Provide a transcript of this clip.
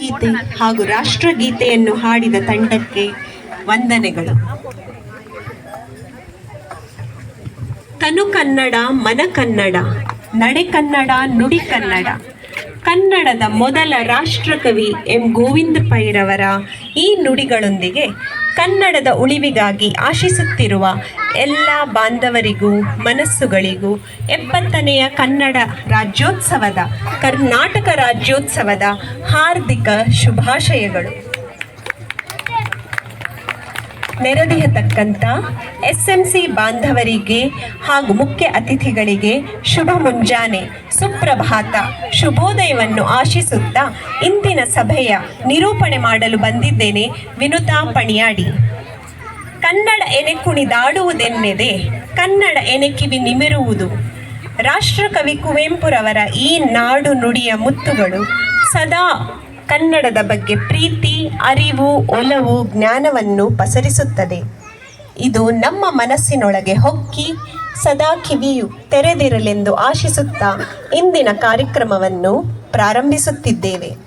ಗೀತೆ ಹಾಗೂ ರಾಷ್ಟ್ರಗೀತೆಯನ್ನು ಹಾಡಿದ ತಂಡಕ್ಕೆ ವಂದನೆಗಳು. ತನು ಕನ್ನಡ, ಮನ ಕನ್ನಡ, ನಡೆ ಕನ್ನಡ, ನುಡಿ ಕನ್ನಡ. ಕನ್ನಡದ ಮೊದಲ ರಾಷ್ಟ್ರಕವಿ ಎಂ. ಗೋವಿಂದ ಪೈರವರ ಈ ನುಡಿಗಳೊಂದಿಗೆ ಕನ್ನಡದ ಉಳಿವಿಗಾಗಿ ಆಶಿಸುತ್ತಿರುವ ಎಲ್ಲ ಬಾಂಧವರಿಗೂ ಮನಸ್ಸುಗಳಿಗೂ ಎಪ್ಪತ್ತನೆಯ ಕನ್ನಡ ರಾಜ್ಯೋತ್ಸವದ ಕರ್ನಾಟಕ ರಾಜ್ಯೋತ್ಸವದ ಹಾರ್ದಿಕ ಶುಭಾಶಯಗಳು. ನೆರೆದಿರತಕ್ಕಂಥ ಎಸ್ ಎಂ ಸಿ ಬಾಂಧವರಿಗೆ ಹಾಗೂ ಮುಖ್ಯ ಅತಿಥಿಗಳಿಗೆ ಶುಭ ಮುಂಜಾನೆ. ಸುಪ್ರಭಾತ. ಶುಭೋದಯವನ್ನು ಆಶಿಸುತ್ತಾ ಇಂದಿನ ಸಭೆಯ ನಿರೂಪಣೆ ಮಾಡಲು ಬಂದಿದ್ದೇನೆ ವಿನುತಾ ಪಣಿಯಾಡಿ. ಕನ್ನಡ ಎನೆ ಕುಣಿದಾಡುವುದೆನ್ನೆದೆ, ಕನ್ನಡ ಎನೆ ಕಿವಿ ನಿಮಿರುವುದು. ರಾಷ್ಟ್ರಕವಿ ಕುವೆಂಪುರವರ ಈ ನಾಡು ನುಡಿಯ ಮುತ್ತುಗಳು ಸದಾ ಕನ್ನಡದ ಬಗ್ಗೆ ಪ್ರೀತಿ, ಅರಿವು, ಒಲವು, ಜ್ಞಾನವನ್ನು ಪಸರಿಸುತ್ತದೆ. ಇದು ನಮ್ಮ ಮನಸ್ಸಿನೊಳಗೆ ಹೊಕ್ಕಿ ಸದಾ ಕಿವಿಯು ತೆರೆದಿರಲೆಂದು ಆಶಿಸುತ್ತಾ ಇಂದಿನ ಕಾರ್ಯಕ್ರಮವನ್ನು ಪ್ರಾರಂಭಿಸುತ್ತಿದ್ದೇವೆ.